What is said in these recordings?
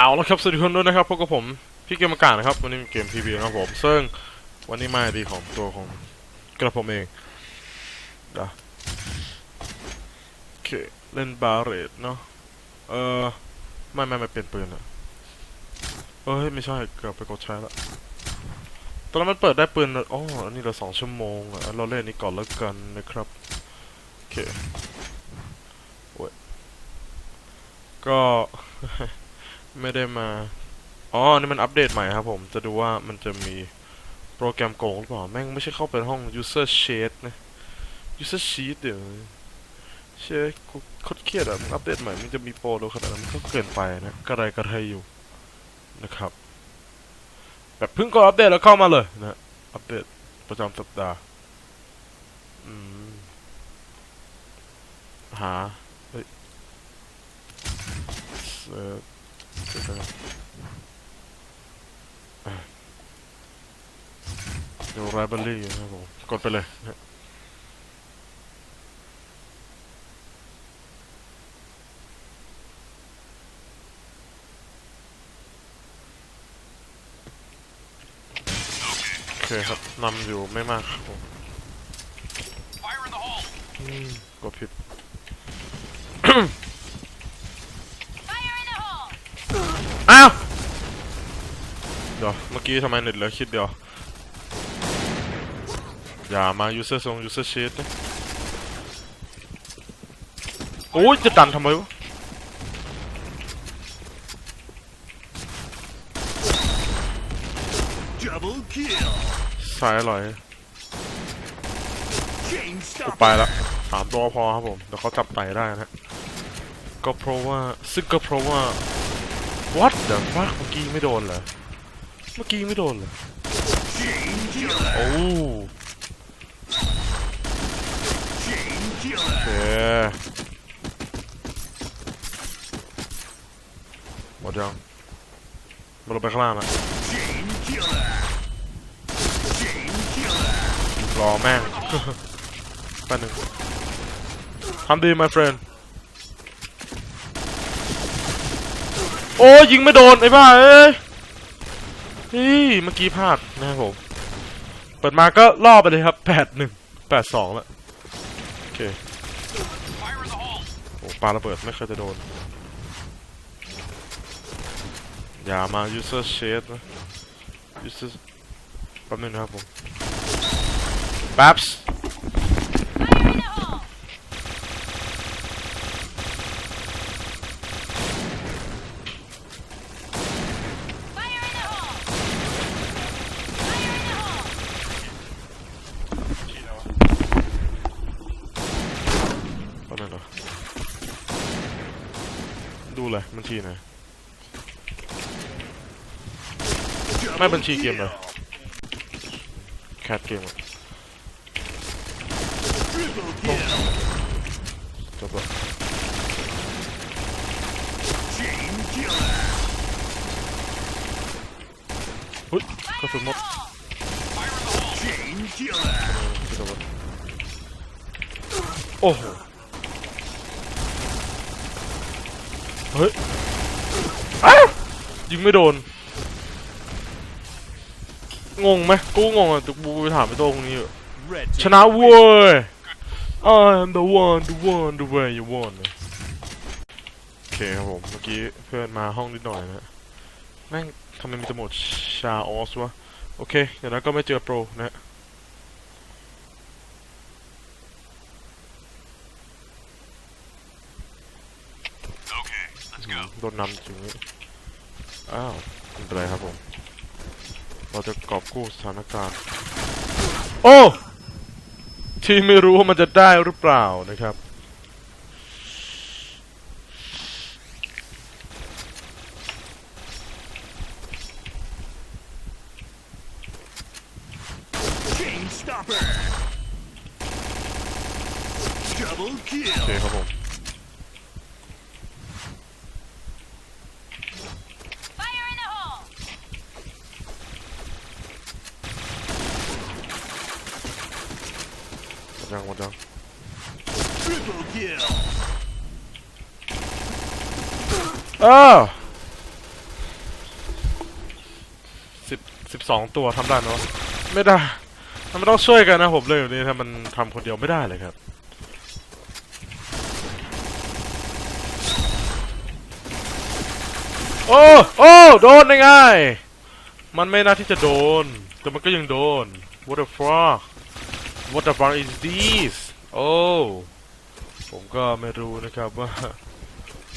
เอาละครับสวัสดีคนด้วยนะครับพบกับผมพี่เกมอากาศนะครับวันนี้มีเกม PB นะครับผมซึ่งวันนี้มาดีของตัวของกระผมเองเดโอเคเล่นบาเรตเนาะเออไม่ไม่ไม่เปลี่ยนปืนอะเอ้ยไม่ใช่เกือบไปกดใช้ละตอนนั้นมันเปิดได้ปืนอ๋ออันนี้เราสองชั่วโมงอะเราเล่นนี้ก่อนแล้วกันนะครับโอเคโอ้ยก็ ไม่ได้มา อ๋อ นี่มันอัปเดตใหม่ครับผม จะดูว่ามันจะมีโปรแกรมโกงหรือเปล่า แม่งไม่ใช่เข้าไปห้อง user sheet นะ user sheet เดี๋ยวเชื่อโคตรเครียดอะมึงอัปเดตใหม่มันจะมีโปรโดขนาดนั้นมันก็เกินไปนะ กระไรกระไรอยู่นะครับ แบบเพิ่งก็อัปเดตแล้วเข้ามาเลยนะ อัปเดตประจำสัปดาห์อืมหาเฮ้ย เอ่อเดี๋ยวนะอะดูไรเบอรี่นะครับผมกดไปเลยนะโอเคครับนำอยู่ไม่มากครับผม Fire in the hole! อืมกดผิด Fire in the hole! อ้าว เดี๋ยวเมื่อกี้ทำไมเน็ตเหลือคิดเดียว อย่ามา user ทรง user sheet นะโอ้ยจะดันทำไมวะ Double kill. สายอร่อย Chain กู stopper. ไปละสามตัวพอครับผมเดี๋ยวเขาจับไต่ได้นะก็เพราะว่าซึ่งก็เพราะว่า what the fuck เมื่อกี้ไม่โดนเหรอ เมื่อกี้ไม่โดนเหรอ Chain killer. โอ้ Chain โอเคหมดยังมาลงไปข้างล่างละรอแม่งแป๊บหนึงทำดี my friend โอ้ยยิงไม่โดนไอ้บ้าเอ้ย นี่เมื่อกี้พลาดนะครับผม เปิดมาก็ล่อไปเลยครับแปดหนึ่งแปดสองแล้วโอเคโอ้ปาระเบิดไม่เคยจะโดน อย่ามา user shade นะ user แป๊บนึงนะครับผมแป๊บ Fire in the hole! Fire in the hole! Fire in the hole! แป๊บนึงเหรอดู เลยบัญชีไหนไม่บัญชีเกมเหรอแคทเกมอะ Triple kill. จบละ Chain killer. เฮ้ยกระสุนหมด Fire in the hole! Chain killer. ไม่โดนโอ้โห เฮ้ยอ้าวยิงไม่โดน งงไหมกูงงอะแต่กูไปถามไปโต้ตรงนี้อยู่ Red ชนะเว้ย I'm the one the one the way you want โอเคครับผม เมื่อกี้เพื่อนมาห้องนิดหน่อยนะแม่งทำไมมีแต่โหมดชาออสวะ โอเคอย่างนั้นก็ไม่เจอโปรนะ โดนนำจริงนี่อ้าวไม่เป็นไรครับผม เราจะกอบกู้สถานการณ์ โอ้ ที่ไม่รู้ว่ามันจะได้หรือเปล่านะครับ Chain stopper. Double โอ kill. เคครับผม ออสิบสิบสองตัวทำได้ไหมวะไม่ได้ทำมันต้องช่วยกันนะผมเลยอยู่นี้ถ้ามันทำคนเดียวไม่ได้เลยครับโอ้โอ้โดนได้ไงมันไม่น่าที่จะโดน แต่มันก็ยังโดน what the fuck what the fuck is this โอ้ผมก็ไม่รู้นะครับว่า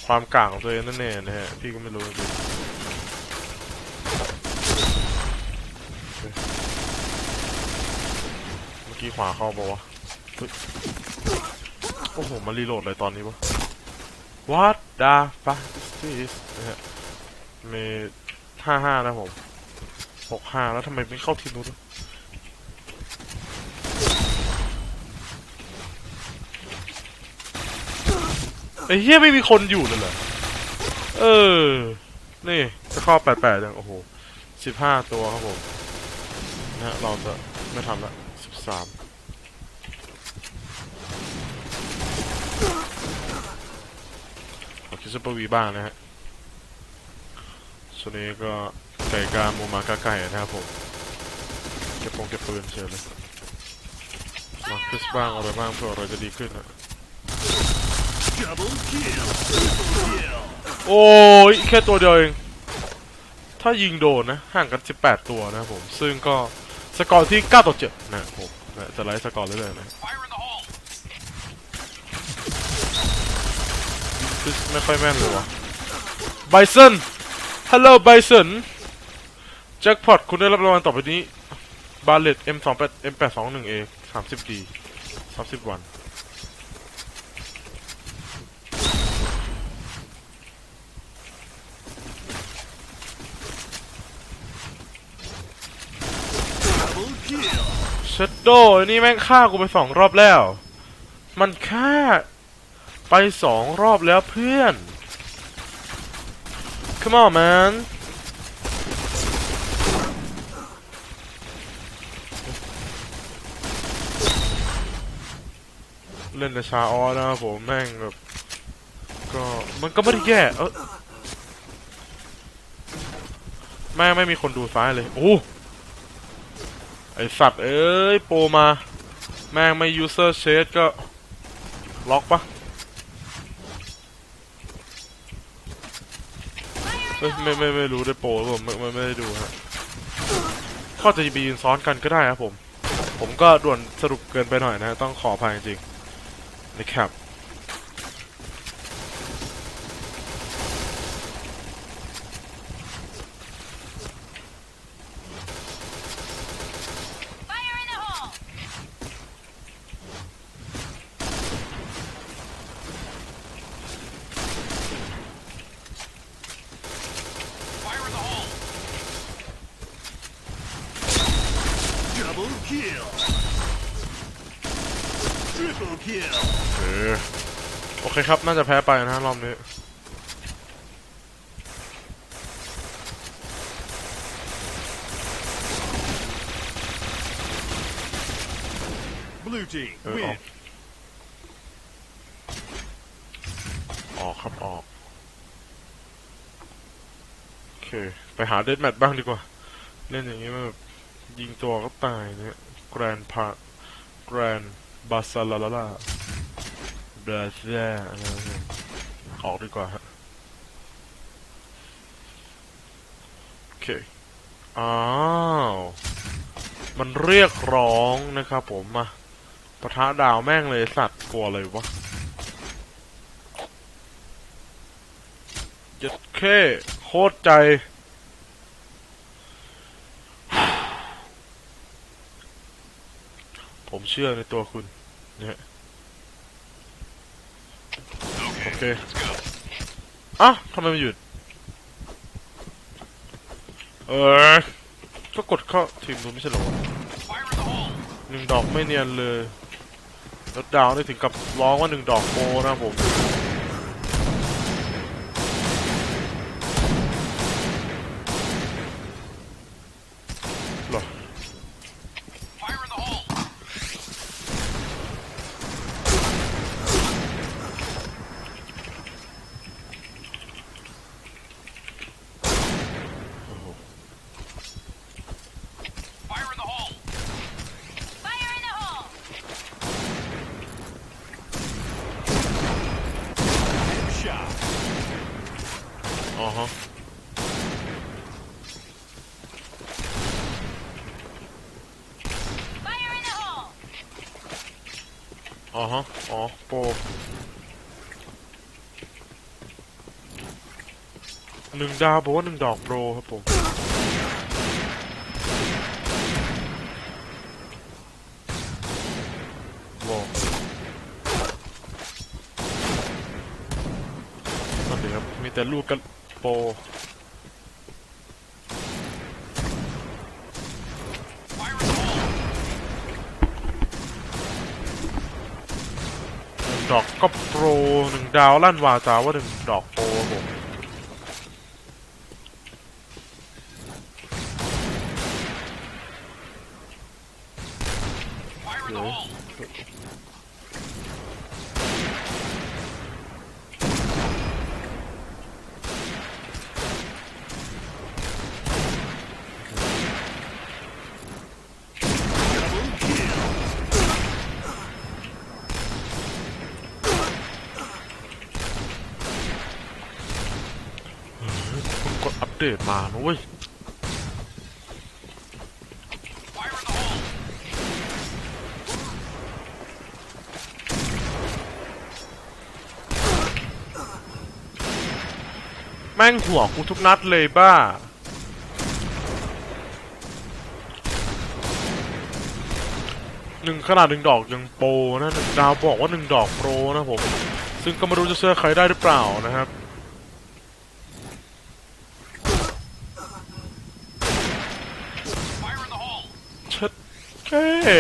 ความกลางของตัวเองนั่นเองนะฮะ พี่ก็ไม่รู้จริงเมื่อกี้ขวาเข้าบอกว่าวะโอ้โหมารีโหลดเลยตอนนี้วะ what the fuck is นะฮะเมห้าห้านะผมหกห้าแล้วทำไมไม่เข้าทีมนู้นวะ ไอ้เหี้ยไม่มีคนอยู่เลยเหรอ เออ นี่จะข้าแปดแปดยังโอ้โหสิบห้าตัวครับผมนะฮะเราจะไม่ทำละสิบสามขอคิดซูเปอร์วีบ้างนะฮะส่วนนี้ก็ไก่กาหมูมากาไก่นะครับผม เก็บปงเก็บปืนเฉยเลยมาคริสบ้างอะไรบ้างเพื่อเราจะดีขึ้นนะ โอ้ยแค่ตัวเดียวเอง ถ้ายิงโดนนะ ห่างกัน 18 ตัวนะครับผม ซึ่งก็สกอร์ที่ 9 ต่อ 7 นะครับผมนะจะไล่สกอร์เรื่อยๆนะ Fire in the hole! คริสไม่ค่อยแม่นเลยวะไบซอนฮัลโหลไบซอนแจ็คพอตคุณได้รับรางวัลต่อไปนี้บาเลต M28 M821A 30D 30 วัน เชดโดนนี้แม่งฆ่ากูไปสองรอบแล้ว มันฆ่า ไปสองรอบแล้วเพื่อน Come on man เล่นแต่ชาออนะครับผมแม่งแบบก็มันก็ไม่ได้แย่เออแม่ไม่มีคนดูซ้ายเลย โอ้ ไอสัตว์ เอ้ย โปรมา แม่งไม่ user shade ก็ ล็อกปะเอ้ยไม่ไม่ไม่รู้ได้โปรหรือเปล่าไม่ไม่ไม่ได้ดูฮะเขาอจะไปยืนซ้อนกันก็ได้ครับผม ผมก็ด่วนสรุปเกินไปหน่อยนะ ต้องขออภัยจริงนะครับ เออโอเคครับ น่าจะแพ้ไปนะรอบนี้ Blue team เออออก win. ออกครับออก โอเค ไปหาเดดแมทบ้างดีกว่า เล่นอย่างนี้มันแบบยิงตัวก็ตายเนี่ยแกรนพาแกรน บาซาลาลาลาบราเซียอะไรเนี่ยออกดีกว่าฮะโอเค อ้าว มันเรียกร้องนะครับผมมาปะทะดาวแม่งเลยสัตว์กลัวเลยวะยัดเคโคตรใจ ผมเชื่อในตัวคุณเนี่ยโอเคอะทำไมมันหยุด เออ ก็กดเข้าทีมนู้นไม่ใช่เหรอหนึ่งดอกไม่เนียนเลย แล้วดาวได้ถึงกับร้องว่าหนึ่งดอกโปนะผม เหรอ โอ้โห ฮะ Fire in the hole! อ๋อโปรหนึ่งดาวบอกว่าหนึ่งดอกโปรครับผมว้าวนั่นเองครับมีแต่ลูกกันโปรหนึ่ง ดอกก็โปรหนึ่งดาวลั่นวาจาว่าหนึ่งดอกโปรผม เดี๋ยว Double kill. เพิ่งกดอัป เดตมาโว้ยแม่งหัวกูทุกนัดเลยบ้า หนึ่งขนาดหนึ่งดอกยังโปรนะดาวบอกว่าหนึ่งดอกโปรนะผม ซึ่งก็ไม่รู้จะเชื่อใครได้หรือเปล่านะครับ เช็ด แค่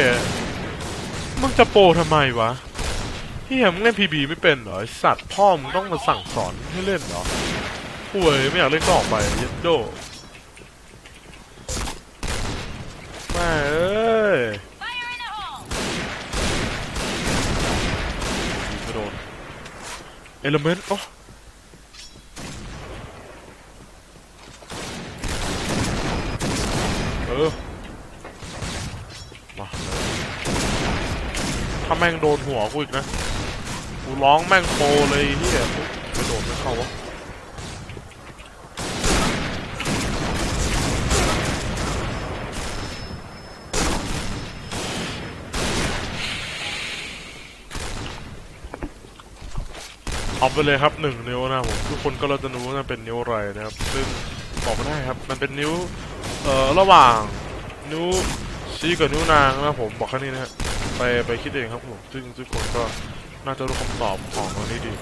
มึงจะโปรทำไมวะเฮียมึงเล่นพีบีไม่เป็นเหรอสัตว์พ่อมึงต้องมาสั่งสอนให้เล่นเหรอป่วยไม่อยากเล่นก็ออกไปย็ดโดแม่เอ้ยโดนเอลเมนต์โอ้เออ ถ้าแม่งโดนหัวกูอีกนะ กูร้องแม่งโปเลยเฮียไปโดนไม่เข้าวะเอาไปเลยครับหนึ่งนิ้วนะผมทุกคนก็เราจะรู้ว่ามันเป็นนิ้วอะไรนะครับ ซึ่งบอกไม่ได้ครับ มันเป็นนิ้วเอ่อระหว่างนิ้วชี้กับนิ้วนางนะผมบอกแค่นี้นะฮะ ไปไปคิดเองครับผม ซึ่งทุกคนก็น่าจะรู้คำตอบของอันนี้ดี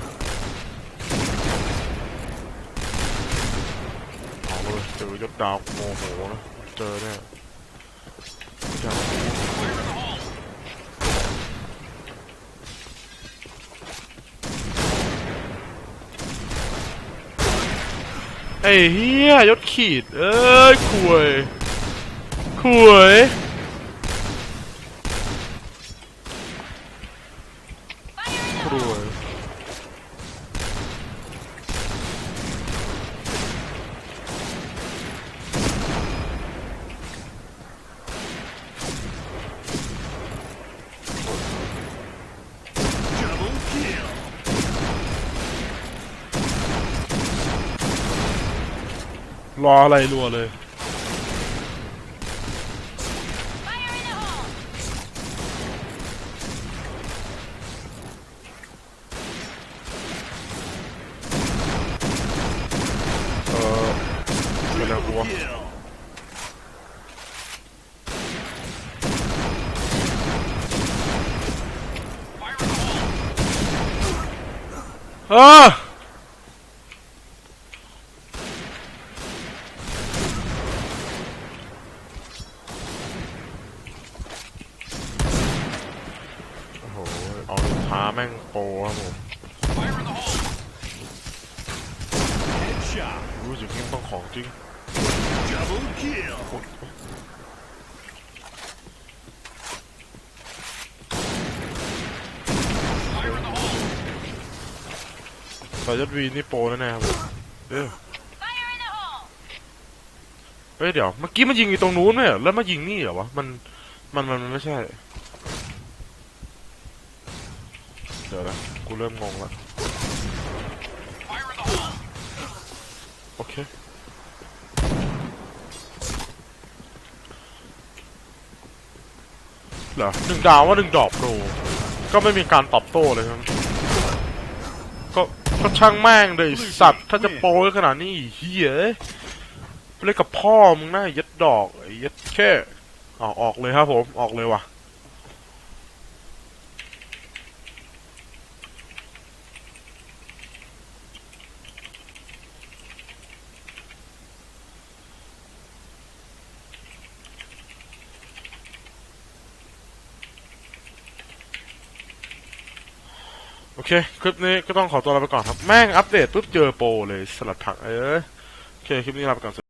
เอาเลยเจอยศดาวโมโหนะเจอเนี่ยจะไอ้เฮียยศขีด เอ้ยคุยคุย รออะไรรัวเลย Fire in the hole! เออเป็นอะไรกูวะ Kill. เออโอ้โห เอาลูกค้าแม่งโปครับผมรู้สึกนี่ต้องของจริงสายยศวีนี่โปรแน่ๆครับเอ้ย Fire in the hole! เฮ้ยเดี๋ยว เมื่อกี้มันยิงอยู่ตรงนู้นไหมแล้วมายิงนี่เหรอวะ มัน มัน มันไม่ใช่ เดี๋ยวนะกูเริ่มงงละโอเคเหรอหนึ่งดาวว่าหนึ่งดอกโปรก็ไม่มีการตอบโต้เลยครับก็ก็ช่างแม่งเลยสัตว์ถ้าจะโปรขนาดนี้เฮียเอ้ยไปเล่นกับพ่อมึงนะยัดดอกไอ้ยัดแค่เอาออกเลยครับผมออกเลยว่ะ เค คลิปนี้ก็ต้องขอตัวลาไปก่อนครับ แม่งอัปเดตปุ๊บเจอโปรเลยสลัดผักเอ้ยโอเค คลิปนี้ลาไปก่อน